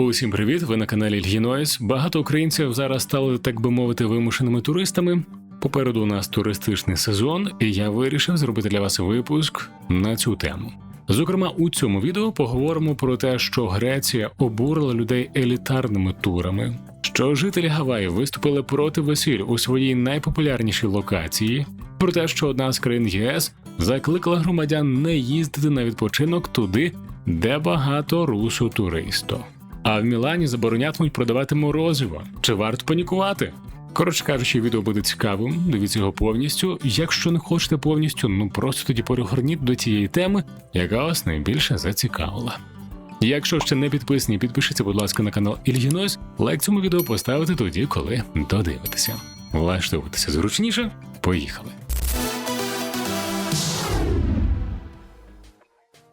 Усім привіт! Ви на каналі Ільгінойс. Багато українців зараз стали, так би мовити, вимушеними туристами. Попереду у нас туристичний сезон, і я вирішив зробити для вас випуск на цю тему. Зокрема, у цьому відео поговоримо про те, що Греція обурила людей елітарними турами, що жителі Гаваї виступили проти весіль у своїй найпопулярнішій локації, про те, що одна з країн ЄС закликала громадян не їздити на відпочинок туди, де багато русу туристу. А в Мілані заборонятимуть продавати морозиво. Чи варто панікувати? Коротше кажучи, відео буде цікавим. Дивіться його повністю. Якщо не хочете повністю, ну просто тоді перегорніть до тієї теми, яка вас найбільше зацікавила. Якщо ще не підписані, підпишіться, будь ласка, на канал Ільгінойс. Лайк цьому відео поставити тоді, коли додивитеся. Влаштовуватися зручніше. Поїхали.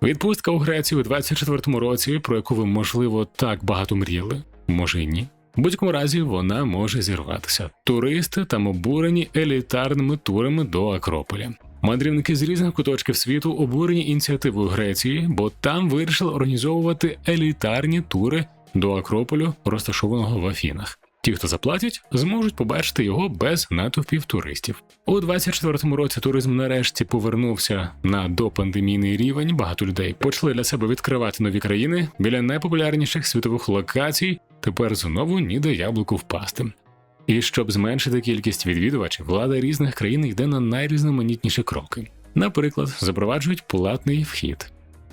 Відпустка у Грецію у 24-му році, про яку ви, можливо, так багато мріяли, може і ні. В будь-якому разі вона може зірватися. Туристи там обурені елітарними турами до Акрополя. Мандрівники з різних куточків світу обурені ініціативою Греції, бо там вирішили організовувати елітарні тури до Акрополю, розташованого в Афінах. Ті, хто заплатять, зможуть побачити його без натовпів туристів. У 24-му році туризм нарешті повернувся на допандемійний рівень. Багато людей почали для себе відкривати нові країни біля найпопулярніших світових локацій. Тепер знову ніде яблуку впасти. І щоб зменшити кількість відвідувачів, влада різних країн йде на найрізноманітніші кроки. Наприклад, запроваджують платний вхід.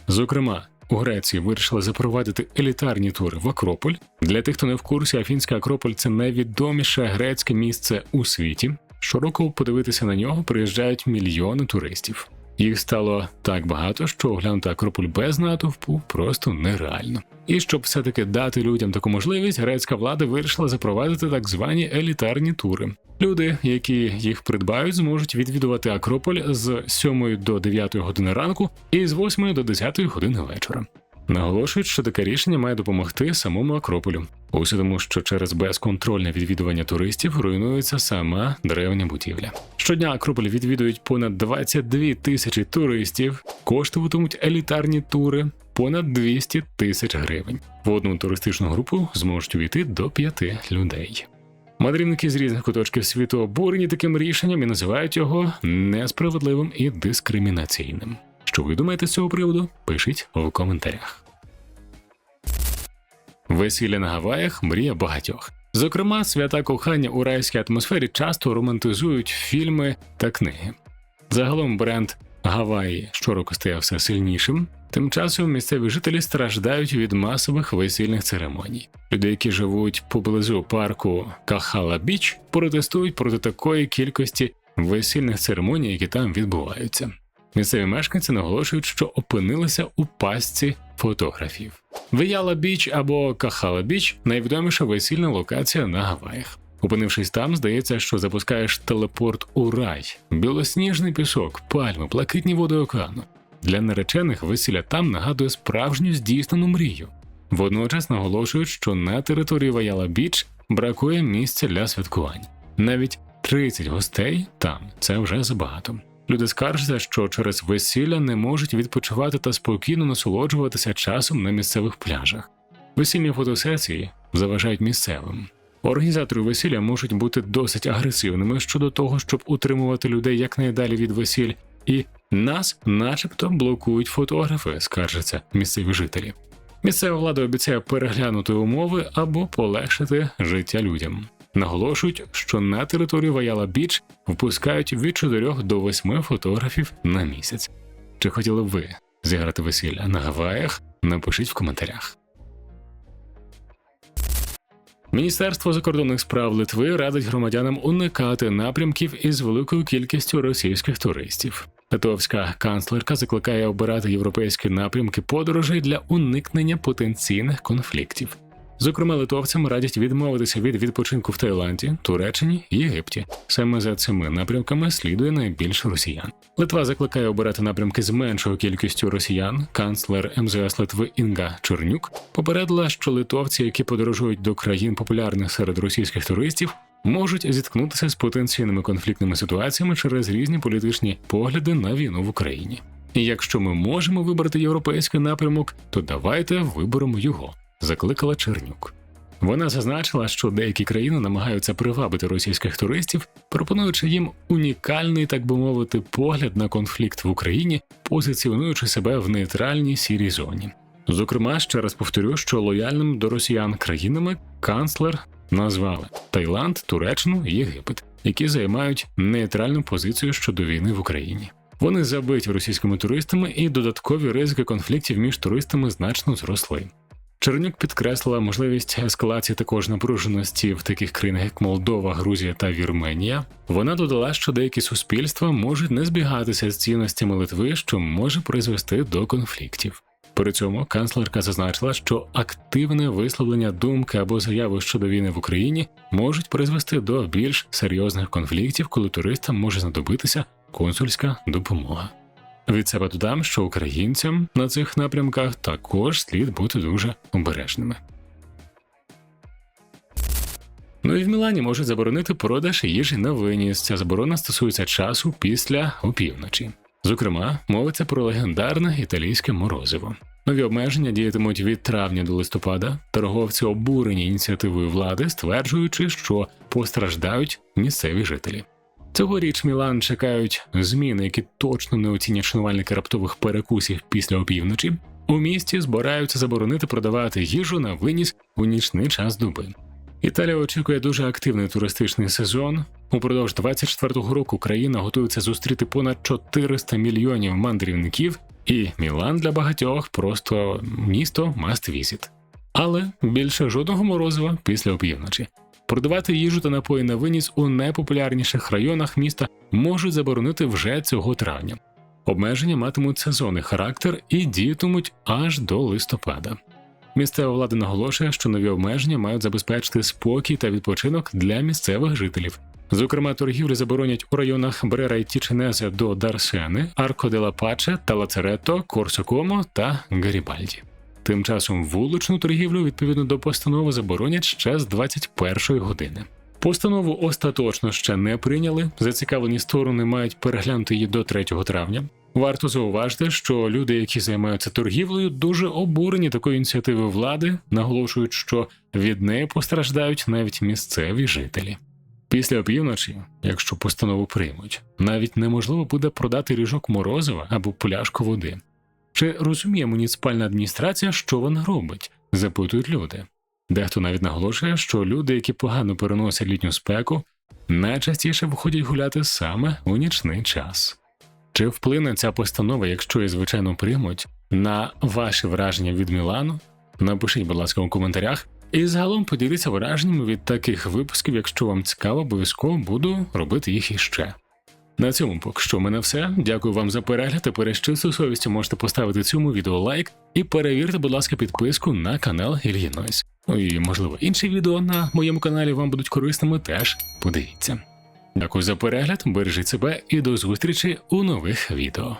Зокрема, у Греції вирішили запровадити елітарні тури в Акрополь. Для тих, хто не в курсі, Афінська Акрополь це найвідоміше грецьке місце у світі. Щороку подивитися на нього приїжджають мільйони туристів. Їх стало так багато, що оглянути Акрополь без натовпу просто нереально. І щоб все-таки дати людям таку можливість, грецька влада вирішила запровадити так звані елітарні тури. Люди, які їх придбають, зможуть відвідувати Акрополь з 7 до 9 години ранку і з 8 до 10 години вечора. Наголошують, що таке рішення має допомогти самому Акрополю. Усе тому, що через безконтрольне відвідування туристів руйнується сама древня будівля. Щодня Акрополь відвідують понад 22 тисячі туристів, коштуватимуть елітарні тури понад 200 тисяч гривень. В одну туристичну групу зможуть увійти до п'яти людей. Мандрівники з різних куточків світу обурені таким рішенням і називають його несправедливим і дискримінаційним. Що ви думаєте з цього приводу? Пишіть у коментарях. Весілля на Гаваях мрія багатьох. Зокрема, свята кохання у райській атмосфері часто романтизують фільми та книги. Загалом бренд Гаваї щороку стає все сильнішим. Тим часом місцеві жителі страждають від масових весільних церемоній. Люди, які живуть поблизу парку Кахала Біч, протестують проти такої кількості весільних церемоній, які там відбуваються. Місцеві мешканці наголошують, що опинилися у пастці фотографів. Вияла Біч або Кахала Біч найвідоміша весільна локація на Гаваях. Опинившись там, здається, що запускаєш телепорт у рай, білосніжний пісок, пальми, блакитні води океану. Для наречених весілля там нагадує справжню здійснену мрію. Водночас наголошують, що на території Ваяла Біч бракує місця для святкувань. Навіть 30 гостей там це вже забагато. Люди скаржаться, що через весілля не можуть відпочивати та спокійно насолоджуватися часом на місцевих пляжах. Весільні фотосесії заважають місцевим. Організатори весілля можуть бути досить агресивними щодо того, щоб утримувати людей якнайдалі від весіль, і нас, начебто, блокують фотографи, скаржаться місцеві жителі. Місцева влада обіцяє переглянути умови або полегшити життя людям. Наголошують, що на територію Ваяла Біч впускають від 4 до 8 фотографів на місяць. Чи хотіли б ви зіграти весілля на Гаваях? Напишіть в коментарях. Міністерство закордонних справ Литви радить громадянам уникати напрямків із великою кількістю російських туристів. Литовська канцлерка закликає обирати європейські напрямки подорожей для уникнення потенційних конфліктів. Зокрема, литовцям радять відмовитися від відпочинку в Таїланді, Туреччині Єгипті. Саме за цими напрямками слідує найбільше росіян. Литва закликає обирати напрямки з меншою кількістю росіян. Канцлер МЗС Литви Інга Чорнюк попередила, що литовці, які подорожують до країн популярних серед російських туристів, можуть зіткнутися з потенційними конфліктними ситуаціями через різні політичні погляди на війну в Україні. І якщо ми можемо вибрати європейський напрямок, то давайте виберемо його закликала Чернюк. Вона зазначила, що деякі країни намагаються привабити російських туристів, пропонуючи їм унікальний, так би мовити, погляд на конфлікт в Україні, позиціонуючи себе в нейтральній сірій зоні. Зокрема, ще раз повторю, що лояльним до росіян країнами канцлер назвали Таїланд, Туреччину Єгипет, які займають нейтральну позицію щодо війни в Україні. Вони забиті російськими туристами, і додаткові ризики конфліктів між туристами значно зросли. Чернюк підкреслила можливість ескалації також напруженості в таких країнах, як Молдова, Грузія та Вірменія. Вона додала, що деякі суспільства можуть не збігатися з цінностями Литви, що може призвести до конфліктів. При цьому канцлерка зазначила, що активне висловлення думки або заяви щодо війни в Україні можуть призвести до більш серйозних конфліктів, коли туристам може знадобитися консульська допомога. Від себе додам, що українцям на цих напрямках також слід бути дуже обережними. Ну і в Мілані можуть заборонити продаж їжі на виніс. Ця заборона стосується часу після опівночі. Зокрема, мовиться про легендарне італійське морозиво. Нові обмеження діятимуть від травня до листопада. Торговці обурені ініціативою влади, стверджуючи, що постраждають місцеві жителі. Цьогоріч Мілан чекають зміни, які точно не оцінять шанувальники раптових перекусів після опівночі. У місті збираються заборонити продавати їжу на виніс у нічний час доби. Італія очікує дуже активний туристичний сезон. Упродовж 24-го року країна готується зустріти понад 400 мільйонів мандрівників, і Мілан для багатьох просто місто must visit. Але більше жодного морозива після опівночі. Продавати їжу та напої на виніс у найпопулярніших районах міста можуть заборонити вже цього травня. Обмеження матимуть сезонний характер і діятимуть аж до листопада. Місцева влада наголошує, що нові обмеження мають забезпечити спокій та відпочинок для місцевих жителів. Зокрема, торгівлю заборонять у районах Брера і Тіченезе до Дарсени, Арко де ла Паче та Лацаретто, Корсокомо та Гарібальді. Тим часом вуличну торгівлю відповідно до постанови заборонять ще з 21 години. Постанову остаточно ще не прийняли. Зацікавлені сторони мають переглянути її до 3 травня. Варто зауважити, що люди, які займаються торгівлею, дуже обурені такою ініціативою влади, наголошують, що від неї постраждають навіть місцеві жителі. Після опівночі, якщо постанову приймуть, навіть неможливо буде продати ріжок морозива або пляшку води. Чи розуміє муніципальна адміністрація, що вона робить? запитують люди. Дехто навіть наголошує, що люди, які погано переносять літню спеку, найчастіше виходять гуляти саме у нічний час. Чи вплине ця постанова, якщо її звичайно приймуть, на ваші враження від Мілану? Напишіть, будь ласка, у коментарях. І загалом поділіться враженнями від таких випусків, якщо вам цікаво, обов'язково буду робити їх іще. На цьому поки що в мене все. Дякую вам за перегляд. Тепер з чистою совістю можете поставити цьому відео лайк і перевірте, будь ласка, підписку на канал Ільї Нойс. Ну і можливо інші відео на моєму каналі вам будуть корисними. Теж подивіться. Дякую за перегляд, бережіть себе і до зустрічі у нових відео.